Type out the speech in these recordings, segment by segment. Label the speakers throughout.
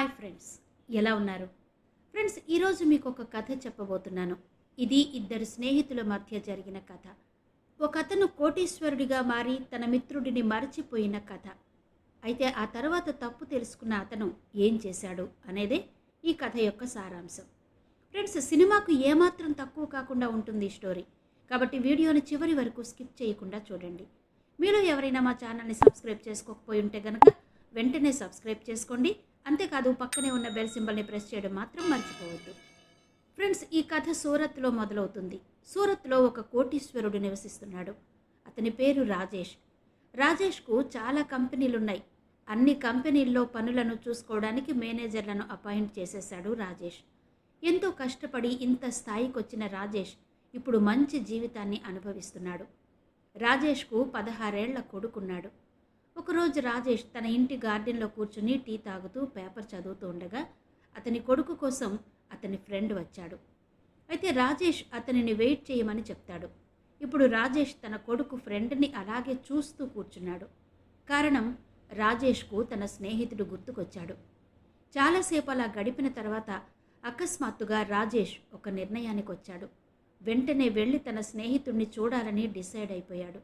Speaker 1: Hi friends. ఎలా ఉన్నారు? Friends ఈరోజు మీకు ఒక కథ చెప్పబోతున్నాను. ఇది ఇద్దరు స్నేహితుల మధ్య జరిగిన కథ. ఒక అతను కోటీశ్వరుడిగా మారి తన మిత్రుడిని మరచిపోయిన కథ. అయితే ఆ తర్వాత తప్పు తెలుసుకున్న అతను ఏం చేశాడు అనేదే ఈ కథ యొక్క సారాంశం. ఫ్రెండ్స్ సినిమాకు ఏమాత్రం తక్కువ కాకుండా ఉంటుంది ఈ స్టోరీ. కాబట్టి వీడియోని చివరి వరకు స్కిప్ చేయకుండా చూడండి. మీరు ఎవరైనా మా ఛానల్ని సబ్స్క్రైబ్ చేసుకోకపోయి ఉంటే కనుక వెంటనే సబ్స్క్రైబ్ చేసుకోండి. అంతేకాదు పక్కనే ఉన్న బెల్ సింబల్ని ప్రెస్ చేయడం మాత్రం మర్చిపోవద్దు. ఫ్రెండ్స్ ఈ కథ సూరత్లో మొదలవుతుంది. సూరత్లో ఒక కోటీశ్వరుడు నివసిస్తున్నాడు. అతని పేరు రాజేష్. రాజేష్కు చాలా కంపెనీలు ఉన్నాయి అన్ని కంపెనీల్లో పనులను చూసుకోవడానికి మేనేజర్లను అపాయింట్ చేసేశాడు రాజేష్. ఎంతో కష్టపడి ఇంత స్థాయికి వచ్చిన రాజేష్ ఇప్పుడు మంచి జీవితాన్ని అనుభవిస్తున్నాడు. రాజేష్కు పదహారేళ్ళ కొడుకున్నాడు. ఒకరోజు రాజేష్ తన ఇంటి గార్డెన్లో కూర్చుని టీ తాగుతూ పేపర్ చదువుతూ ఉండగా అతని కొడుకు కోసం అతని ఫ్రెండ్ వచ్చాడు. అయితే రాజేష్ అతనిని వెయిట్ చేయమని చెప్తాడు. ఇప్పుడు రాజేష్ తన కొడుకు ఫ్రెండ్ని అలాగే చూస్తూ కూర్చున్నాడు. కారణం రాజేష్కు తన స్నేహితుడు గుర్తుకొచ్చాడు. చాలాసేపు అలా గడిపిన తర్వాత అకస్మాత్తుగా రాజేష్ ఒక నిర్ణయానికి వచ్చాడు వెంటనే వెళ్ళి తన స్నేహితుడిని చూడాలని డిసైడ్ అయిపోయాడు.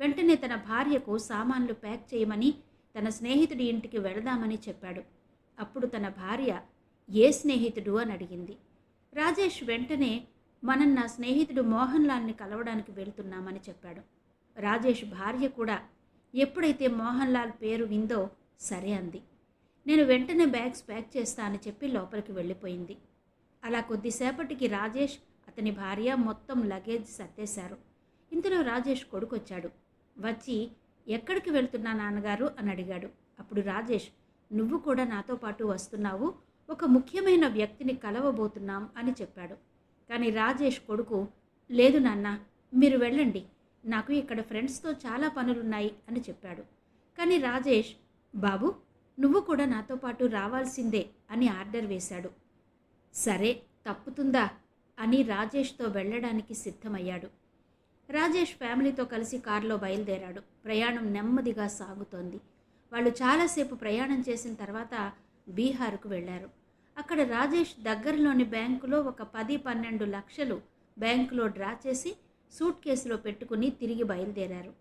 Speaker 1: వెంటనే తన భార్యకు సామాన్లు ప్యాక్ చేయమని తన స్నేహితుడి ఇంటికి వెళదామని చెప్పాడు. అప్పుడు తన భార్య ఏ స్నేహితుడు? అని అడిగింది. రాజేష్ వెంటనే మనం నా స్నేహితుడు మోహన్ లాల్ని కలవడానికి వెళ్తున్నామని చెప్పాడు. రాజేష్ భార్య కూడా ఎప్పుడైతే మోహన్ లాల్ పేరు విందో సరే అంది. నేను వెంటనే బ్యాగ్స్ ప్యాక్ చేస్తా అని చెప్పి లోపలికి వెళ్ళిపోయింది. అలా కొద్దిసేపటికి రాజేష్ అతని భార్య మొత్తం లగేజ్ సర్దేశారు. ఇంతలో రాజేష్ కొడుకొచ్చాడు. వచ్చి ఎక్కడికి వెళ్తున్నా నాన్నగారు? అని అడిగాడు. అప్పుడు రాజేష్ నువ్వు కూడా నాతో పాటు వస్తున్నావు. ఒక ముఖ్యమైన వ్యక్తిని కలవబోతున్నాం అని చెప్పాడు. కానీ రాజేష్ కొడుకు లేదు నాన్న మీరు వెళ్ళండి. నాకు ఇక్కడ ఫ్రెండ్స్తో చాలా పనులున్నాయి అని చెప్పాడు. కానీ రాజేష్ బాబు నువ్వు కూడా నాతో పాటు రావాల్సిందే అని ఆర్డర్ వేశాడు. సరే తప్పుతుందా? అని రాజేష్తో వెళ్ళడానికి సిద్ధమయ్యాడు. రాజేష్ ఫ్యామిలీతో కలిసి కారులో బయలుదేరాడు. ప్రయాణం నెమ్మదిగా సాగుతోంది. వాళ్ళు చాలాసేపు ప్రయాణం చేసిన తర్వాత బీహార్కు వెళ్ళారు. అక్కడ రాజేష్ దగ్గరలోని బ్యాంకులో ఒక పది పన్నెండు లక్షలు బ్యాంకులో డ్రా చేసి సూట్ కేసులో పెట్టుకుని తిరిగి బయలుదేరారు.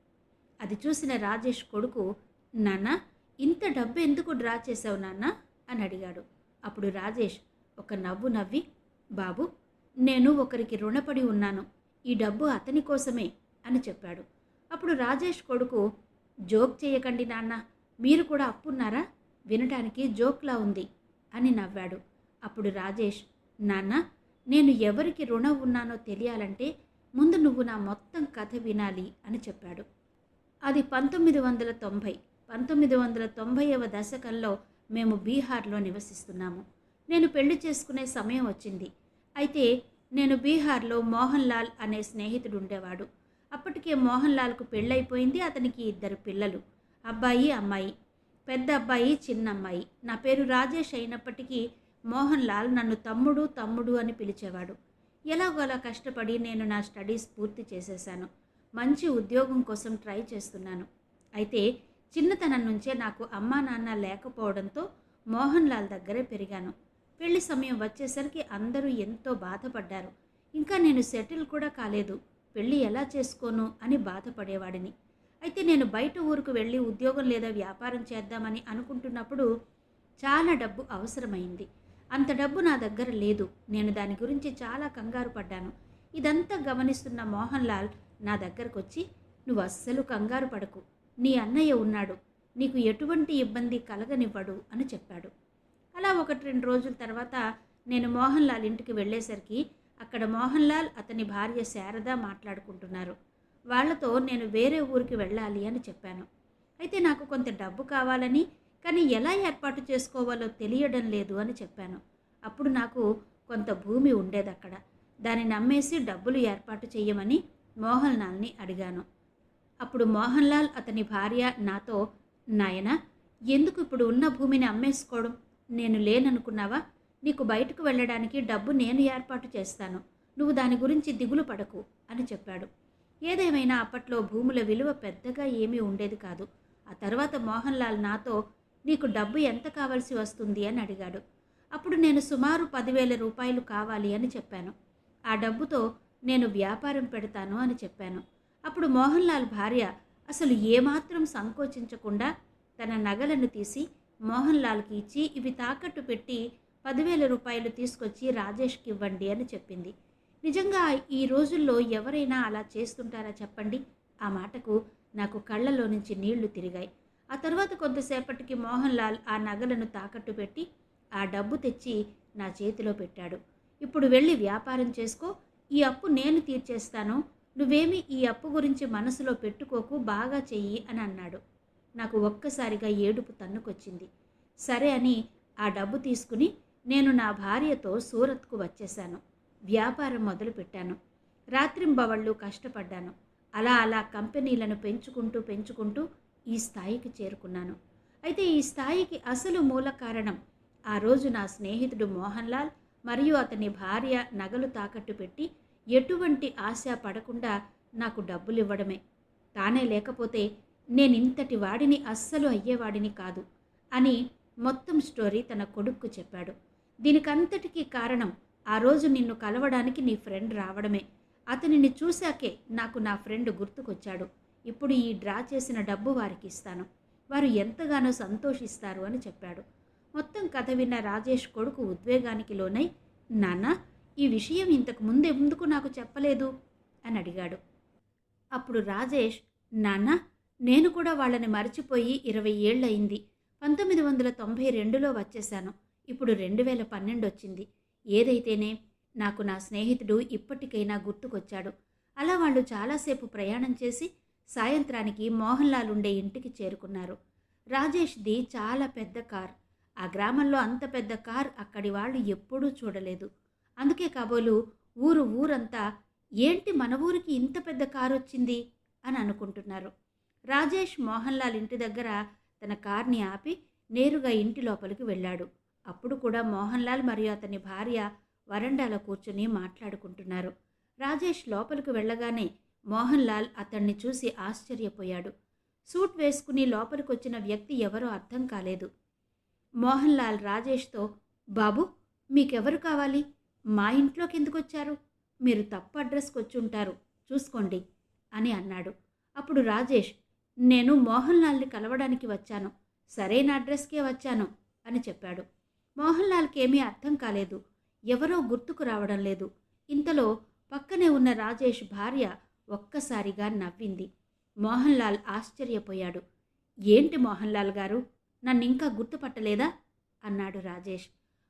Speaker 1: అది చూసిన రాజేష్ కొడుకు నాన్న ఇంత డబ్బు ఎందుకు డ్రా చేసావు నాన్న? అని అడిగాడు. అప్పుడు రాజేష్ ఒక నవ్వు నవ్వి బాబు నేను ఒకరికి రుణపడి ఉన్నాను. ఈ డబ్బు అతని కోసమే అని చెప్పాడు. అప్పుడు రాజేష్ కొడుకు జోక్ చేయకండి నాన్న మీరు కూడా అప్పున్నారా? వినటానికి జోక్లా ఉంది అని నవ్వాడు. అప్పుడు రాజేష్ నాన్న నేను ఎవరికి రుణం ఉన్నానో తెలియాలంటే ముందు నువ్వు నా మొత్తం కథ వినాలి అని చెప్పాడు. అది పంతొమ్మిది వందల తొంభై పంతొమ్మిది వందల తొంభైవ దశకంలో మేము బీహార్లో నివసిస్తున్నాము. నేను పెళ్ళి చేసుకునే సమయం వచ్చింది. అయితే నేను బీహార్లో మోహన్ లాల్ అనే స్నేహితుడు ఉండేవాడు అప్పటికే మోహన్ లాల్కు పెళ్ళైపోయింది అతనికి ఇద్దరు పిల్లలు అబ్బాయి అమ్మాయి. పెద్ద అబ్బాయి చిన్న అమ్మాయి. నా పేరు రాజేష్ అయినప్పటికీ మోహన్ లాల్ నన్ను తమ్ముడు తమ్ముడు అని పిలిచేవాడు. ఎలాగోలా కష్టపడి నేను నా స్టడీస్ పూర్తి చేసేశాను. మంచి ఉద్యోగం కోసం ట్రై చేస్తున్నాను. అయితే చిన్నతనం నుంచే నాకు అమ్మా నాన్న లేకపోవడంతో మోహన్ లాల్ దగ్గరే పెరిగాను. పెళ్ళి సమయం వచ్చేసరికి అందరూ ఎంతో బాధపడ్డారు. ఇంకా నేను సెటిల్ కూడా కాలేదు. పెళ్ళి ఎలా చేసుకోను అని బాధపడేవాడిని. అయితే నేను బయట ఊరుకు వెళ్ళి ఉద్యోగం లేదా వ్యాపారం చేద్దామని అనుకుంటున్నప్పుడు చాలా డబ్బు అవసరమైంది. అంత డబ్బు నా దగ్గర లేదు. నేను దాని గురించి చాలా కంగారు పడ్డాను. ఇదంతా గమనిస్తున్న మోహన్ లాల్ నా దగ్గరకు వచ్చి నువ్వు అస్సలు కంగారు పడకు. నీ అన్నయ్య ఉన్నాడు. నీకు ఎటువంటి ఇబ్బంది కలగనివ్వడు అని చెప్పాడు. అలా ఒకటి రెండు రోజుల తర్వాత నేను మోహన్ లాల్ ఇంటికి వెళ్ళేసరికి అక్కడ మోహన్ లాల్ అతని భార్య శారద మాట్లాడుకుంటున్నారు. వాళ్ళతో నేను వేరే ఊరికి వెళ్ళాలి అని చెప్పాను. అయితే నాకు కొంత డబ్బు కావాలని కానీ ఎలా ఏర్పాటు చేసుకోవాలో తెలియడం లేదు అని చెప్పాను. అప్పుడు నాకు కొంత భూమి ఉండేది అక్కడ. దానిని అమ్మేసి డబ్బులు ఏర్పాటు చేయమని మోహన్ లాల్ని అడిగాను. అప్పుడు మోహన్ లాల్ అతని భార్య నాతో నాయన ఎందుకు ఇప్పుడు ఉన్న భూమిని అమ్మేసుకోవడం? నేను లేననుకున్నావా? నీకు బయటకు వెళ్ళడానికి డబ్బు నేను ఏర్పాటు చేస్తాను. నువ్వు దాని గురించి దిగులు పడకు అని చెప్పాడు. ఏదేమైనా అప్పట్లో భూముల విలువ పెద్దగా ఏమీ ఉండేది కాదు. ఆ తర్వాత మోహన్ లాల్ నాతో నీకు డబ్బు ఎంత కావాల్సి వస్తుంది? అని అడిగాడు. అప్పుడు నేను సుమారు పదివేల రూపాయలు కావాలి అని చెప్పాను. ఆ డబ్బుతో నేను వ్యాపారం పెడతాను అని చెప్పాను. అప్పుడు మోహన్ లాల్ భార్య అసలు ఏమాత్రం సంకోచించకుండా తన నగలను తీసి మోహన్ లాల్కి ఇచ్చి ఇవి తాకట్టు పెట్టి పదివేల రూపాయలు తీసుకొచ్చి రాజేష్కి ఇవ్వండి అని చెప్పింది. నిజంగా ఈ రోజుల్లో ఎవరైనా అలా చేస్తుంటారా చెప్పండి? ఆ మాటకు నాకు కళ్ళలో నుంచి నీళ్ళు తిరిగాయి. ఆ తర్వాత కొంతసేపటికి మోహన్ లాల్ ఆ నగలను తాకట్టు పెట్టి ఆ డబ్బు తెచ్చి నా చేతిలో పెట్టాడు. ఇప్పుడు వెళ్ళి వ్యాపారం చేసుకో ఈ అప్పు నేను తీర్చేస్తాను. నువ్వేమి ఈ అప్పు గురించి మనసులో పెట్టుకోకు బాగా చెయ్యి అని అన్నాడు. నాకు ఒక్కసారిగా ఏడుపు తన్నుకొచ్చింది. సరే అని ఆ డబ్బు తీసుకుని నేను నా భార్యతో సూరత్కు వచ్చేశాను. వ్యాపారం మొదలుపెట్టాను. రాత్రింబవళ్ళు కష్టపడ్డాను. అలా అలా కంపెనీలను పెంచుకుంటూ పెంచుకుంటూ ఈ స్థాయికి చేరుకున్నాను. అయితే ఈ స్థాయికి అసలు మూల కారణం ఆ రోజు నా స్నేహితుడు మోహన్ లాల్ మరియు అతని భార్య నగలు తాకట్టు పెట్టి ఎటువంటి ఆశ పడకుండా నాకు డబ్బులు ఇవ్వడమే తానే లేకపోతే నేను ఇంతటి వాడిని అస్సలు అయ్యేవాడిని కాదు అని మొత్తం స్టోరీ తన కొడుక్కు చెప్పాడు. దీనికంతటికీ కారణం ఆ రోజు నిన్ను కలవడానికి నీ ఫ్రెండ్ రావడమే. అతనిని చూశాకే నాకు నా ఫ్రెండ్ గుర్తుకొచ్చాడు. ఇప్పుడు ఈ డ్రా చేసిన డబ్బు వారికి ఇస్తాను. వారు ఎంతగానో సంతోషిస్తారు అని చెప్పాడు. మొత్తం కథ విన్న రాజేష్ కొడుకు ఉద్వేగానికి లోనై నాన్న ఈ విషయం ఇంతకు ముందే ఎందుకు నాకు చెప్పలేదు? అని అడిగాడు. అప్పుడు రాజేష్ నాన్న నేను కూడా వాళ్ళని మర్చిపోయి ఇరవై ఏళ్ళయింది. పంతొమ్మిది వందల తొంభై రెండులో వచ్చేశాను. ఇప్పుడు రెండు వేల పన్నెండు వచ్చింది ఏదైతేనే నాకు నా స్నేహితుడు ఇప్పటికైనా గుర్తుకొచ్చాడు. అలా వాళ్ళు చాలాసేపు ప్రయాణం చేసి సాయంత్రానికి మోహన్ లాల్ ఉండే ఇంటికి చేరుకున్నారు. రాజేష్ది చాలా పెద్ద కార్. ఆ గ్రామంలో అంత పెద్ద కార్ అక్కడి వాళ్ళు ఎప్పుడూ చూడలేదు. అందుకే కాబోలు ఊరు ఊరంతా ఏంటి మన ఊరికి ఇంత పెద్ద కారు వచ్చింది అని అనుకుంటున్నారు. రాజేష్ మోహన్ లాల్ ఇంటి దగ్గర తన కార్ని ఆపి నేరుగా ఇంటి లోపలికి వెళ్ళాడు. అప్పుడు కూడా మోహన్ లాల్ మరియు అతని భార్య వరండాలో కూర్చుని మాట్లాడుకుంటున్నారు. రాజేష్ లోపలికి వెళ్ళగానే మోహన్ లాల్ అతన్ని చూసి ఆశ్చర్యపోయాడు. సూట్ వేసుకుని లోపలికి వచ్చిన వ్యక్తి ఎవరో అర్థం కాలేదు. మోహన్ లాల్ రాజేష్తో బాబు మీకెవరు కావాలి? మా ఇంట్లోకి ఎందుకు వచ్చారు మీరు తప్పు అడ్రస్కి వచ్చి ఉంటారు చూసుకోండి అని అన్నాడు. అప్పుడు రాజేష్ నేను మోహన్ లాల్ని కలవడానికి వచ్చాను. సరైన అడ్రస్కే వచ్చాను అని చెప్పాడు. మోహన్ లాల్కి ఏమీ అర్థం కాలేదు. ఎవరో గుర్తుకు రావడం లేదు. ఇంతలో పక్కనే ఉన్న రాజేష్ భార్య ఒక్కసారిగా నవ్వింది. మోహన్ లాల్ ఆశ్చర్యపోయాడు. ఏంటి మోహన్ లాల్ గారు? నన్ను ఇంకా గుర్తుపట్టలేదా? అన్నాడు రాజేష్.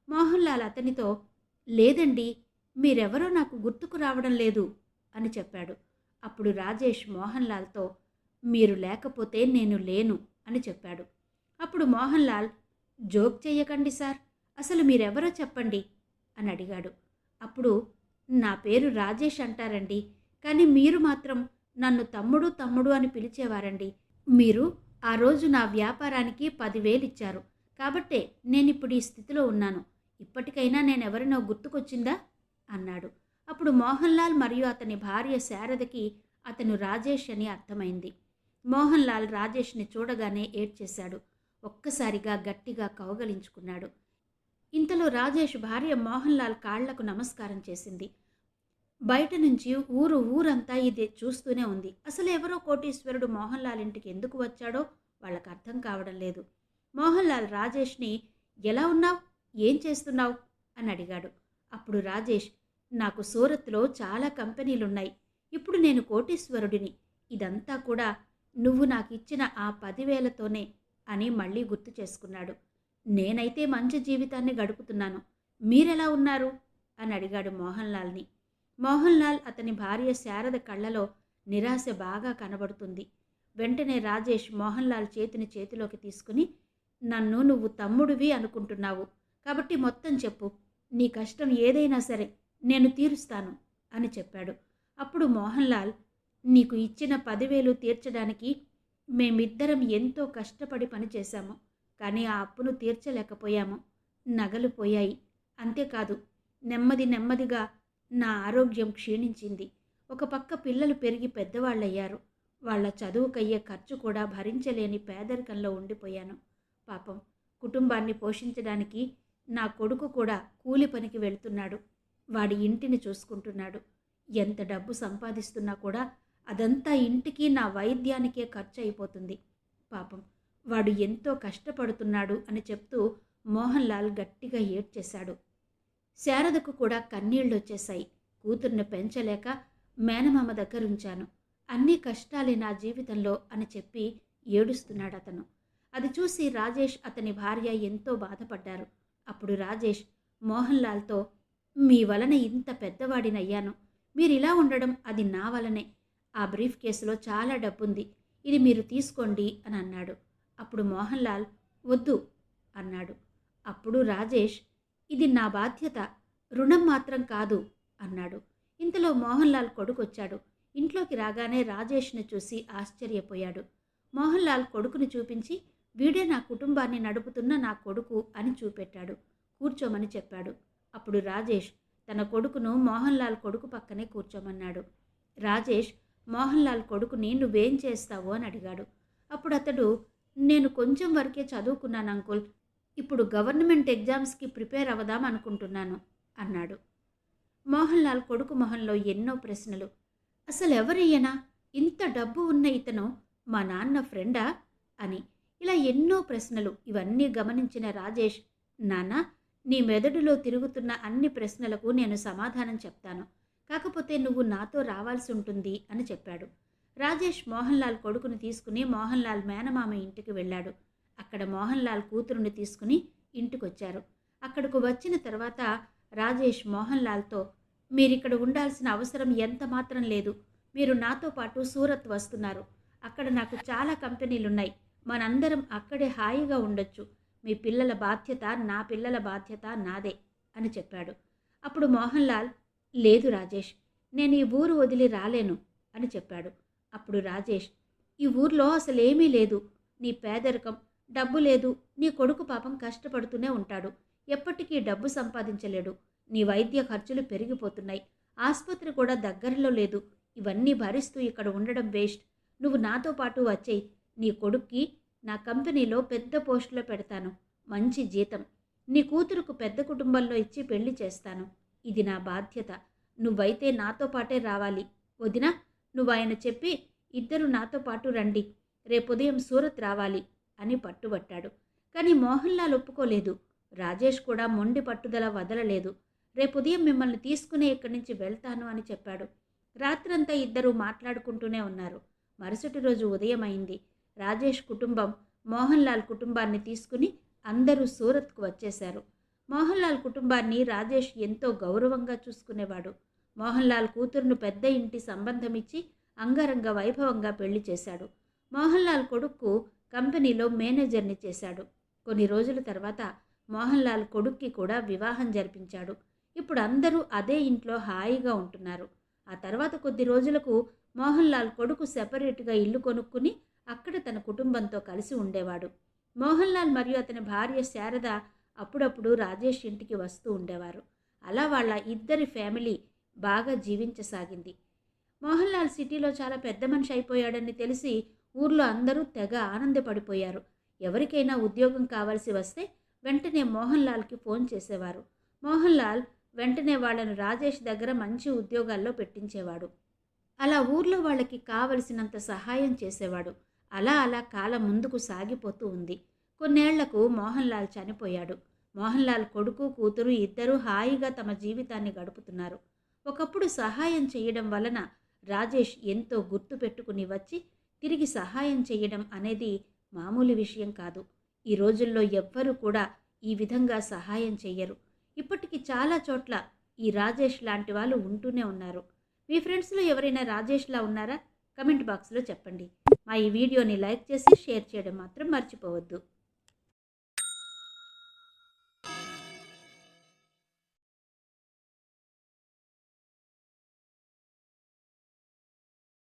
Speaker 1: మోహన్ లాల్ అతనితో లేదండి మీరెవరో నాకు గుర్తుకు రావడం లేదు అని చెప్పాడు. అప్పుడు రాజేష్ మోహన్ లాల్తో మీరు లేకపోతే నేను లేను అని చెప్పాడు. అప్పుడు మోహన్ లాల్ జోక్ చెయ్యకండి సార్ అసలు మీరెవరో చెప్పండి అని అడిగాడు. అప్పుడు నా పేరు రాజేష్ అంటారండి కానీ మీరు మాత్రం నన్ను తమ్ముడు తమ్ముడు అని పిలిచేవారండి. మీరు ఆ రోజు నా వ్యాపారానికి పదివేలు ఇచ్చారు. కాబట్టే నేను ఇప్పుడు ఈ స్థితిలో ఉన్నాను. ఇప్పటికైనా నేను ఎవరినో గుర్తుకొచ్చిందా? అన్నాడు. అప్పుడు మోహన్ లాల్ మరియు అతని భార్య శారదకి అతను రాజేష్ అని అర్థమైంది. మోహన్ లాల్ రాజేష్ని చూడగానే ఏడ్చేశాడు. ఒక్కసారిగా గట్టిగా కౌగలించుకున్నాడు. ఇంతలో రాజేష్ భార్య మోహన్ లాల్ కాళ్ళకు నమస్కారం చేసింది. బయట నుంచి ఊరు ఊరంతా ఇది చూస్తూనే ఉంది. అసలు ఎవరో కోటీశ్వరుడు మోహన్ లాల్ ఇంటికి ఎందుకు వచ్చాడో వాళ్ళకు అర్థం కావడం లేదు. మోహన్ లాల్ రాజేష్ని ఎలా ఉన్నావు? ఏం చేస్తున్నావు? అని అడిగాడు. అప్పుడు రాజేష్ నాకు సూరత్లో చాలా కంపెనీలున్నాయి. ఇప్పుడు నేను కోటీశ్వరుడిని. ఇదంతా కూడా నువ్వు నాకు ఇచ్చిన ఆ పదివేలతోనే అని మళ్ళీ గుర్తు చేసుకున్నాడు. నేనైతే మంచి జీవితాన్ని గడుపుతున్నాను. మీరెలా ఉన్నారు? అని అడిగాడు మోహన్ లాల్ని మోహన్ లాల్ అతని భార్య శారద కళ్ళలో నిరాశ బాగా కనబడుతుంది. వెంటనే రాజేష్ మోహన్ లాల్ చేతిని చేతిలోకి తీసుకుని నన్ను నువ్వు తమ్ముడివి అనుకుంటున్నావు. కాబట్టి మొత్తం చెప్పు. నీ కష్టం ఏదైనా సరే నేను తీరుస్తాను అని చెప్పాడు. అప్పుడు మోహన్ లాల్ నీకు ఇచ్చిన పదివేలు తీర్చడానికి మేమిద్దరం ఎంతో కష్టపడి పనిచేశాము. కానీ ఆ అప్పును తీర్చలేకపోయాము. నగలు పోయాయి. అంతేకాదు నెమ్మది నెమ్మదిగా నా ఆరోగ్యం క్షీణించింది. ఒక పక్క పిల్లలు పెరిగి పెద్దవాళ్ళయ్యారు. వాళ్ళ చదువుకయ్యే ఖర్చు కూడా భరించలేని పేదరికంలో ఉండిపోయాను. పాపం కుటుంబాన్ని పోషించడానికి నా కొడుకు కూడా కూలి పనికి వెళ్తున్నాడు. వాడి ఇంటిని చూసుకుంటున్నాడు. ఎంత డబ్బు సంపాదిస్తున్నా కూడా అదంతా ఇంటికి నా వైద్యానికే ఖర్చు అయిపోతుంది పాపం వాడు ఎంతో కష్టపడుతున్నాడు అని చెప్తూ మోహన్ లాల్ గట్టిగా ఏడ్చేశాడు. శారదకు కూడా కన్నీళ్ళు వచ్చేశాయి కూతుర్ని పెంచలేక మేనమామ దగ్గరుంచాను. అన్ని కష్టాలే నా జీవితంలో అని చెప్పి ఏడుస్తున్నాడు అతను అది చూసి రాజేష్ అతని భార్య ఎంతో బాధపడ్డారు. అప్పుడు రాజేష్ మోహన్ లాల్తో మీ వలన ఇంత పెద్దవాడినయ్యాను. మీరు ఇలా ఉండడం అది నా వలనే. ఆ బ్రీఫ్ కేసులో చాలా డబ్బుంది. ఇది మీరు తీసుకోండి అని అన్నాడు. అప్పుడు మోహన్ లాల్ వద్దు అన్నాడు. అప్పుడు రాజేష్ ఇది నా బాధ్యత రుణం మాత్రం కాదు అన్నాడు. ఇంతలో మోహన్ లాల్ కొడుకొచ్చాడు. ఇంట్లోకి రాగానే రాజేష్ను చూసి ఆశ్చర్యపోయాడు. మోహన్ లాల్ కొడుకుని చూపించి వీడే నా కుటుంబాన్ని నడుపుతున్న నా కొడుకు అని చూపెట్టాడు. కూర్చోమని చెప్పాడు. అప్పుడు రాజేష్ తన కొడుకును మోహన్ లాల్ కొడుకు పక్కనే కూర్చోమన్నాడు. రాజేష్ మోహన్ లాల్ కొడుకుని నువ్వేం చేస్తావు అని అడిగాడు. అప్పుడు అతడు నేను కొంచెం వరకే చదువుకున్నాను అంకుల్. ఇప్పుడు గవర్నమెంట్ ఎగ్జామ్స్కి ప్రిపేర్ అవ్వదాం అనుకుంటున్నాను అన్నాడు. మోహన్ లాల్ కొడుకు మొహంలో ఎన్నో ప్రశ్నలు. అసలు ఎవరయ్యనా ఇంత డబ్బు ఉన్న ఇతను మా నాన్న ఫ్రెండా? అని. ఇలా ఎన్నో ప్రశ్నలు ఇవన్నీ గమనించిన రాజేష్ నాన్న నీ మెదడులో తిరుగుతున్న అన్ని ప్రశ్నలకు నేను సమాధానం చెప్తాను. కాకపోతే నువ్వు నాతో రావాల్సి ఉంటుంది అని చెప్పాడు. రాజేష్ మోహన్ లాల్ కొడుకుని తీసుకుని మోహన్ లాల్ మేనమామ ఇంటికి వెళ్ళాడు. అక్కడ మోహన్ లాల్ కూతురుని తీసుకుని ఇంటికొచ్చారు. అక్కడకు వచ్చిన తర్వాత రాజేష్ మోహన్ లాల్తో మీరిక్కడ ఉండాల్సిన అవసరం ఎంత మాత్రం లేదు. మీరు నాతో పాటు సూరత్ వస్తున్నారు. అక్కడ నాకు చాలా కంపెనీలున్నాయి. మనందరం అక్కడే హాయిగా ఉండొచ్చు. మీ పిల్లల బాధ్యత నా పిల్లల బాధ్యత నాదే అని చెప్పాడు. అప్పుడు మోహన్ లాల్ లేదు రాజేష్ నేను ఈ ఊరు వదిలి రాలేను అని చెప్పాడు. అప్పుడు రాజేష్ ఈ ఊర్లో అసలేమీ లేదు నీ పేదరికం డబ్బు లేదు నీ కొడుకు పాపం కష్టపడుతూనే ఉంటాడు ఎప్పటికీ డబ్బు సంపాదించలేడు నీ వైద్య ఖర్చులు పెరిగిపోతున్నాయి ఆసుపత్రి కూడా దగ్గరలో లేదు ఇవన్నీ భరిస్తూ ఇక్కడ ఉండడం వేస్ట్ నువ్వు నాతో పాటు వచ్చేయి నీ కొడుక్కి నా కంపెనీలో పెద్ద పోస్టులో పెడతాను మంచి జీతం నీ కూతురుకు పెద్ద కుటుంబంలో ఇచ్చి పెళ్ళి చేస్తాను ఇది నా బాధ్యత. నువ్వైతే నాతో పాటే రావాలి. వదినా నువ్వు ఆయన చెప్పి ఇద్దరు నాతో పాటు రండి. రేపు ఉదయం సూరత్ రావాలి అని పట్టుబట్టాడు. కానీ మోహన్లాల్ ఒప్పుకోలేదు. రాజేష్ కూడా మొండి పట్టుదల వదలలేదు. రేపు ఉదయం మిమ్మల్ని తీసుకునే ఇక్కడి నుంచి వెళ్తాను అని చెప్పాడు. రాత్రంతా ఇద్దరూ మాట్లాడుకుంటూనే ఉన్నారు. మరుసటి రోజు ఉదయం అయింది రాజేష్ కుటుంబం మోహన్లాల్ కుటుంబాన్ని తీసుకుని అందరూ సూరత్కు వచ్చేశారు. మోహన్ లాల్ కుటుంబాన్ని రాజేష్ ఎంతో గౌరవంగా చూసుకునేవాడు. మోహన్ లాల్ కూతురును పెద్ద ఇంటి సంబంధం ఇచ్చి అంగరంగ వైభవంగా పెళ్ళి చేశాడు. మోహన్ లాల్ కొడుక్కు కంపెనీలో మేనేజర్ని చేశాడు. కొన్ని రోజుల తర్వాత మోహన్ లాల్ కొడుక్కి కూడా వివాహం జరిపించాడు. ఇప్పుడు అందరూ అదే ఇంట్లో హాయిగా ఉంటున్నారు. ఆ తర్వాత కొద్ది రోజులకు మోహన్ లాల్ కొడుకు సెపరేట్గా ఇల్లు కొనుక్కుని అక్కడ తన కుటుంబంతో కలిసి ఉండేవాడు. మోహన్ లాల్ మరియు అతని భార్య శారద అప్పుడప్పుడు రాజేష్ ఇంటికి వస్తూ ఉండేవారు. అలా వాళ్ళ ఇద్దరి ఫ్యామిలీ బాగా జీవించసాగింది. మోహన్ లాల్ సిటీలో చాలా పెద్ద మనిషి అయిపోయాడని తెలిసి ఊర్లో అందరూ తెగ ఆనందపడిపోయారు. ఎవరికైనా ఉద్యోగం కావాల్సి వస్తే వెంటనే మోహన్ లాల్కి ఫోన్ చేసేవారు. మోహన్ లాల్ వెంటనే వాళ్ళను రాజేష్ దగ్గర మంచి ఉద్యోగాల్లో పెట్టించేవాడు. అలా ఊర్లో వాళ్ళకి కావలసినంత సహాయం చేసేవాడు. అలా అలా కాలం ముందుకు సాగిపోతూ ఉంది. కొన్నేళ్ళకు మోహన్ లాల్ చనిపోయాడు. మోహన్ లాల్ కొడుకు కూతురు ఇద్దరూ హాయిగా తమ జీవితాన్ని గడుపుతున్నారు. ఒకప్పుడు సహాయం చేయడం వలన రాజేష్ ఎంతో గుర్తు పెట్టుకుని వచ్చి తిరిగి సహాయం చేయడం అనేది మామూలు విషయం కాదు. ఈ రోజుల్లో ఎవ్వరూ కూడా ఈ విధంగా సహాయం చెయ్యరు. ఇప్పటికి చాలా చోట్ల ఈ రాజేష్ లాంటి వాళ్ళు ఉంటూనే ఉన్నారు. మీ ఫ్రెండ్స్లో ఎవరైనా రాజేష్లా ఉన్నారా? కమెంట్ బాక్స్లో చెప్పండి. మా ఈ వీడియోని లైక్ చేసి షేర్ చేయడం మాత్రం మర్చిపోవద్దు.